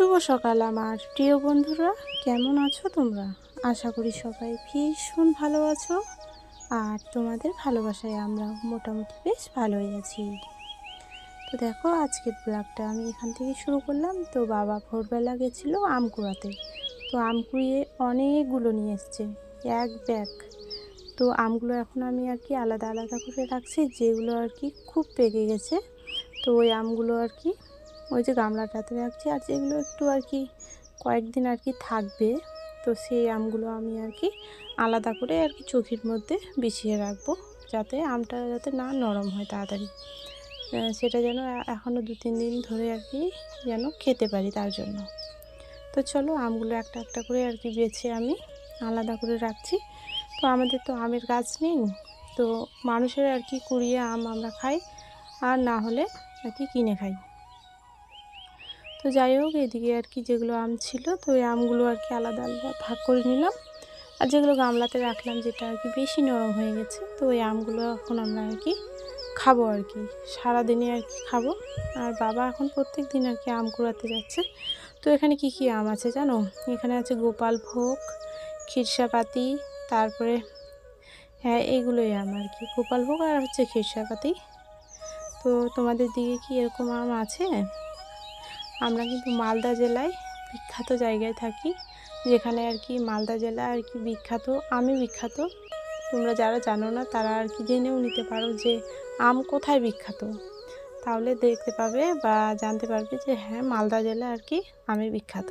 শুভ সকাল আমার। প্রিয় বন্ধুরা, কেমন আছো তোমরা? আশা করি সবাই ভীষণ ভালো আছো, আর তোমাদের ভালোবাসায় আমরা মোটামুটি বেশ ভালোই আছি। তো দেখো, আজকের ব্লগটা আমি এখান থেকে শুরু করলাম। তো বাবা ভোরবেলা গেছিল আম কুড়াতে। তো আম কুড়িয়ে অনেকগুলো নিয়ে এসছে, এক ব্যাগ। তো আমগুলো এখন আমি আর কি আলাদা আলাদা করে রাখছি, যেগুলো আর কি খুব পেকে গেছে। তো ওই আমগুলো আর কি ওই যে গামলাটাতে রাখছি। আর যেগুলো একটু আর কি কয়েকদিন আর কি থাকবে, তো সেই আমগুলো আমি আর কি আলাদা করে আর কি চোখের মধ্যে বিছিয়ে রাখব, যাতে আমটা যাতে না নরম হয় তাড়াতাড়ি। সেটা যেন এখনও দু, তিন দিন ধরে আর কি যেন খেতে পারি তার জন্য। তো চলো আমগুলো একটা একটা করে আর কি বেছে আমি আলাদা করে রাখছি। তো আমাদের তো আমের গাছ নেই, তো মানুষের আর কি কুড়িয়ে আম আমরা খাই, আর না হলে আর কি কিনে খাই। তো যাই হোক, এদিকে আর কি যেগুলো আম ছিল, তো ওই আমগুলো আর কি আলাদা আলাদা ভাগ করে নিলাম। আর যেগুলো গামলাতে রাখলাম, যেটা আর কি বেশি নরম হয়ে গেছে, তো ওই আমগুলো এখন আমরা আর কি খাব আর কি। সারাদিনে আর কি খাব। আর বাবা এখন প্রত্যেক দিন আর কি আম কুড়াতে যাচ্ছে। তো এখানে কি কি আম আছে জানো? এখানে আছে গোপাল ভোগ খিরসাপাতি তারপরে হ্যাঁ এইগুলোই আম আর কি। গোপাল ভোগ আর হচ্ছে খিরসাপাতি তো তোমাদের দিকে কি এরকম আম আছে? আমরা কিন্তু মালদা জেলায় বিখ্যাত জায়গায় থাকি, যেখানে আর কি মালদা জেলা আর কি বিখ্যাত, আমি বিখ্যাত। তোমরা যারা জানো না, তারা আর কি জেনেও নিতে পারো যে আম কোথায় বিখ্যাত। তাহলে দেখতে পাবে বা জানতে পারবে যে হ্যাঁ মালদা জেলা আর কি আমি বিখ্যাত।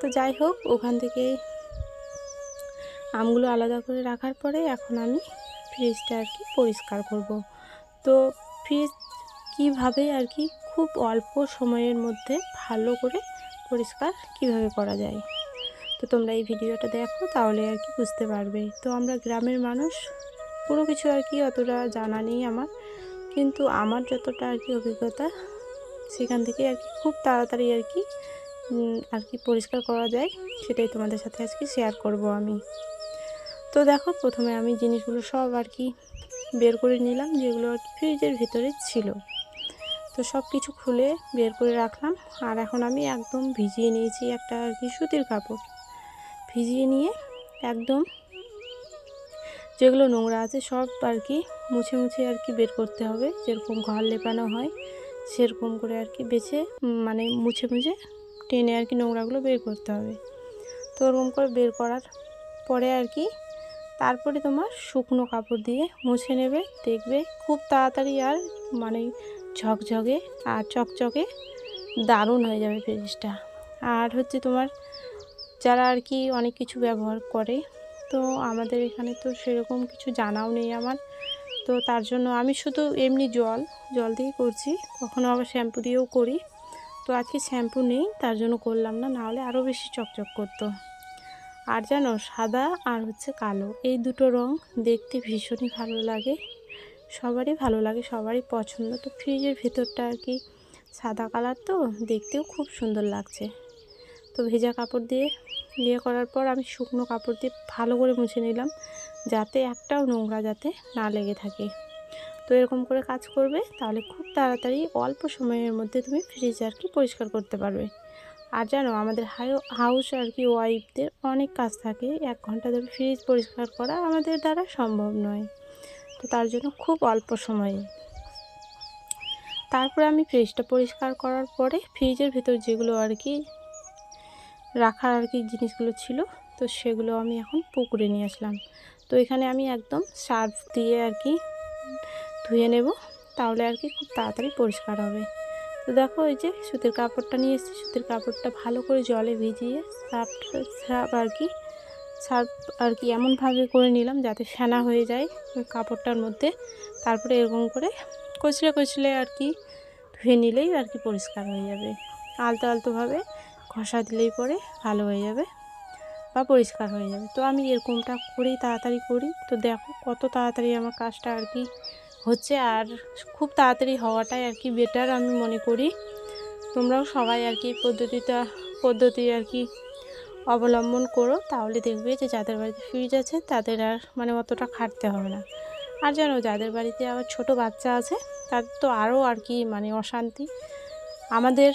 তো যাই হোক, ওখান থেকে আমগুলো আলাদা করে রাখার পরে এখন আমি ফ্রিজটা আর কি পরিষ্কার করব। তো ফ্রিজ কীভাবে আর কি খুব অল্প সময়ের মধ্যে ভালো করে পরিষ্কার কীভাবে করা যায়। তো তোমরা এই ভিডিওটা দেখো, তাহলে আর কি বুঝতে পারবে। তো আমরা গ্রামের মানুষ, কোনো কিছু আর কি অতটা জানা নেই আমার। কিন্তু আমার যতটা আর কি অভিজ্ঞতা, সেখান থেকে আর কি খুব তাড়াতাড়ি আর কি আর কি পরিষ্কার করা যায়, সেটাই তোমাদের সাথে আজকে শেয়ার করব আমি। তো দেখো, প্রথমে আমি জিনিসগুলো সব আর কি বের করে নিলাম, যেগুলো আর কি ফ্রিজের ভিতরে ছিল। তো সব কিছু খুলে বের করে রাখলাম। আর এখন আমি একদম ভিজিয়ে নিয়েছি একটা আর কি সুতির কাপড়। ভিজিয়ে নিয়ে একদম যেগুলো নোংরা আছে সব আর কি মুছে মুছে আর কি বের করতে হবে। যেরকম ঘর লেপানো হয় সেরকম করে আর কি বেছে মানে মুছে মুছে টেনে আর কি নোংরাগুলো বের করতে হবে। তো ওরকম করে বের করার পরে আর কি তারপরে তোমার শুকনো কাপড় দিয়ে মুছে নেবে, দেখবে খুব তাড়াতাড়ি আর মানে ঝকঝকে আর চকচকে দারুণ হয়ে যাবে ফ্রিজটা। আর হচ্ছে তোমার যারা আর কি অনেক কিছু ব্যবহার করে, তো আমাদের এখানে তো সেরকম কিছু জানাও নেই আমার। তো তার জন্য আমি শুধু এমনি জল জল দিয়েই করছি। কখনো আবার শ্যাম্পু দিয়েও করি। তো আজকে শ্যাম্পু নেই, তার জন্য করলাম না, নাহলে আরও বেশি চকচক করতো। আর জানো, সাদা আর হচ্ছে কালো, এই দুটো রং দেখতে ভীষণই ভালো লাগে। সবারই ভালো লাগে, সবারই পছন্দ। তো ফ্রিজের ভেতরটা আর কি সাদা কালার তো, দেখতেও খুব সুন্দর লাগছে। তো ভেজা কাপড় দিয়ে ইয়ে করার পর আমি শুকনো কাপড় দিয়ে ভালো করে মুছে নিলাম, যাতে একটাও নোংরা যাতে না লেগে থাকে। তো এরকম করে কাজ করবে, তাহলে খুব তাড়াতাড়ি অল্প সময়ের মধ্যে তুমি ফ্রিজ আর কি পরিষ্কার করতে পারবে। আর জানো, আমাদের হাউস আর কি ওয়াইফদের অনেক কাজ থাকে, এক ঘণ্টা ধরে ফ্রিজ পরিষ্কার করা আমাদের দ্বারা সম্ভব নয়। তো তার জন্য খুব অল্প সময়ে। তারপরে আমি ফ্রিজটা পরিষ্কার করার পরে ফ্রিজের ভেতর যেগুলো আর কি রাখার আর কি জিনিসগুলো ছিল, তো সেগুলো আমি এখন পুকুরে নিয়ে আসলাম। তো এখানে আমি একদম সার্ফ দিয়ে আর কি ধুয়ে নেব, তাহলে আর কি খুব তাড়াতাড়ি পরিষ্কার হবে। তো দেখো ওই যে সুতির কাপড়টা নিয়ে এসেছি, সুতির কাপড়টা ভালো করে জলে ভিজিয়ে সার্ফ সার্ফ আর কি সার্ফ আর কি এমনভাবে করে নিলাম যাতে ফেনা হয়ে যায় কাপড়টার মধ্যে। তারপরে এরকম করে কচলে কচলে আর কি ধুয়ে নিলেই আর কি পরিষ্কার হয়ে যাবে। আলতো আলতোভাবে ঘষা দিলেই পরে ভালো হয়ে যাবে বা পরিষ্কার হয়ে যাবে। তো আমি এরকমটা করেই তাড়াতাড়ি করি। তো দেখো কত তাড়াতাড়ি আমার কাজটা আর কি হচ্ছে আর খুব তাড়াতাড়ি হওয়াটাই আর কি বেটার আমি মনে করি। তোমরাও সবাই আর কি পদ্ধতিটা, পদ্ধতি আর কি অবলম্বন করো, তাহলে দেখবে যে যাদের বাড়িতে ফ্রিজ আছে, তাদের আর মানে অতটা খাটতে হবে না। আর জানো, যাদের বাড়িতে আবার ছোট বাচ্চা আছে, তাদের তো আরও আর কি মানে অশান্তি। আমাদের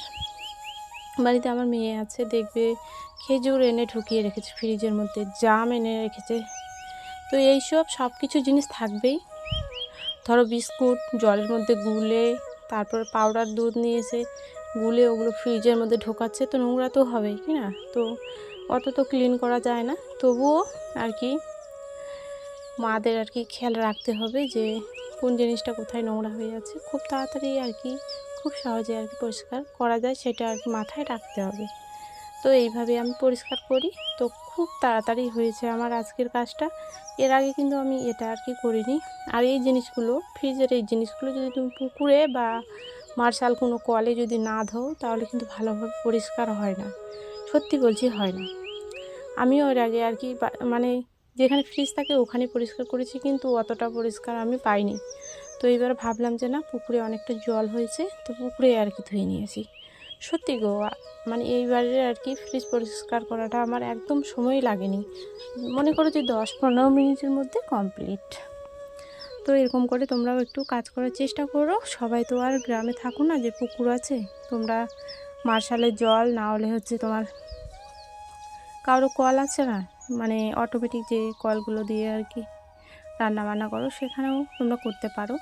বাড়িতে আমার মেয়ে আছে, দেখবে খেজুর এনে ঢুকিয়ে রেখেছে ফ্রিজের মধ্যে, জাম এনে রেখেছে। তো এইসব সব কিছু জিনিস থাকবেই। ধরো বিস্কুট, জলের মধ্যে গুলে, তারপর পাউডার দুধ নিয়ে এসে গুলে ওগুলো ফ্রিজের মধ্যে ঢোকাচ্ছে, তো নোংরা তো হবেই, কি না? তো অত তো ক্লিন করা যায় না। তবুও আর কি মাদের আর কি খেয়াল রাখতে হবে যে কোন জিনিসটা কোথায় নোংরা হয়ে যাচ্ছে খুব তাড়াতাড়ি আর কি, খুব সহজে আর কি পরিষ্কার করা যায়, সেটা আর কি মাথায় রাখতে হবে। তো এইভাবে আমি পরিষ্কার করি। তো খুব তাড়াতাড়ি হয়েছে আমার আজকের কাজটা। এর আগে কিন্তু আমি এটা আর কি করিনি। আর এই জিনিসগুলো, ফ্রিজের এই জিনিসগুলো যদি তুমি পুকুরে বা মার্শাল কোনো কলে যদি না ধো তাহলে কিন্তু ভালোভাবে পরিষ্কার হয় না। সত্যি বলছি হয় না। আমিও এর আগে আর কি মানে যেখানে ফ্রিজ থাকে ওখানে পরিষ্কার করেছি কিন্তু অতটা পরিষ্কার আমি পাইনি। তো এবার ভাবলাম যে না, পুকুরে অনেকটা জল হয়েছে তো পুকুরে আর কি ধুয়ে নিয়েছি। সত্যি গো মানে এইবারের আর কি ফ্রিজ পরিষ্কার করাটা আমার একদম সময় লাগেনি। মনে করো যে দশ পনেরো মিনিটের মধ্যে কমপ্লিট তো এরকম করে তোমরাও একটু কাজ করার চেষ্টা করো। সবাই তো আর গ্রামে থাকো না যে পুকুর আছে, তোমরা মার্শালের জল, না হলে হচ্ছে তোমার কারও কল আছে না? মানে অটোমেটিক যে কলগুলো দিয়ে আর কি রান্না বান্না করো, সেখানেও তোমরা করতে পারো।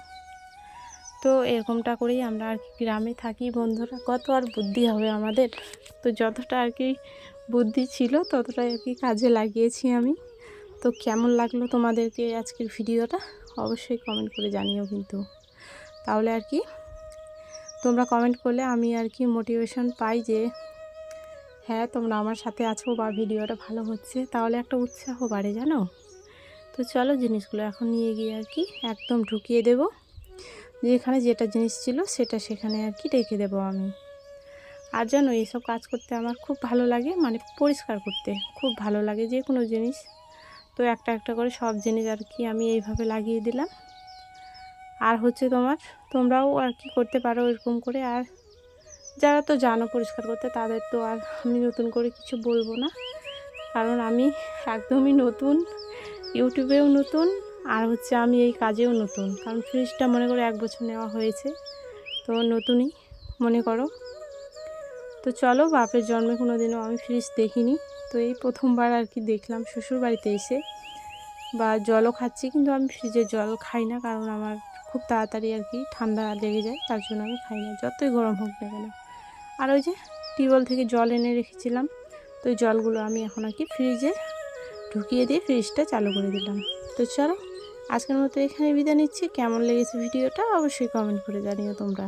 তো এরকমটা করেই আমরা আর কি গ্রামে থাকি বন্ধুরা। কত আর বুদ্ধি হবে আমাদের? তো যতটা আর কি বুদ্ধি ছিল, ততটাই আর কি কাজে লাগিয়েছি আমি। তো কেমন লাগল তোমাদেরকে আজকের ভিডিওটা? অবশ্যই কমেন্ট করে জানিও কিন্তু। তাহলে আর কি তোমরা কমেন্ট করলে আমি আর কি মোটিভেশন পাই যে হ্যাঁ তোমরা আমার সাথে আছো বা ভিডিওটা ভালো হচ্ছে, তাহলে একটা উৎসাহ বাড়ে, জানো? তো চলো জিনিসগুলো এখন নিয়ে গিয়ে আর কি একদম ঢুকিয়ে দেব। যেখানে যেটা জিনিস ছিল সেটা সেখানে আর কি রেখে দেবো আমি। আর জানো, এইসব কাজ করতে আমার খুব ভালো লাগে মানে পরিষ্কার করতে খুব ভালো লাগে যে কোনো জিনিস। তো একটা একটা করে সব জিনিস আর কি আমি এইভাবে লাগিয়ে দিলাম। আর হচ্ছে তোমার, তোমরাও আর কি করতে পারো এরকম করে। আর যারা তো জানো পরিষ্কার করতে, তাদের তো আর আমি নতুন করে কিছু বলব না। কারণ আমি একদমই নতুন, ইউটিউবেও নতুন, আর হচ্ছে আমি এই কাজেও নতুন। কারণ ফ্রিজটা মনে করো এক বছর নেওয়া হয়েছে, তো নতুনই মনে করো। তো চলো, বাপের জন্মে কোনো দিনও আমি ফ্রিজ দেখিনি। তো এই প্রথমবার আর কি দেখলাম শ্বশুর বাড়িতে এসে। বা জলও খাচ্ছি, কিন্তু আমি ফ্রিজের জল খাই না, কারণ আমার খুব তাড়াতাড়ি আর কি ঠান্ডা লেগে যায়, তার জন্য আমি খাই না, যতই গরম হোক না কেন। আর ওই যে টিউবওয়েল থেকে জল এনে রেখেছিলাম, তো ওই জলগুলো আমি এখন আর কি ফ্রিজে ঢুকিয়ে দিয়ে ফ্রিজটা চালু করে দিলাম। তো চলো, আজকের মতো এখানে বিদায় নিচ্ছি। কেমন লেগেছে ভিডিওটা অবশ্যই কমেন্ট করে জানিও তোমরা।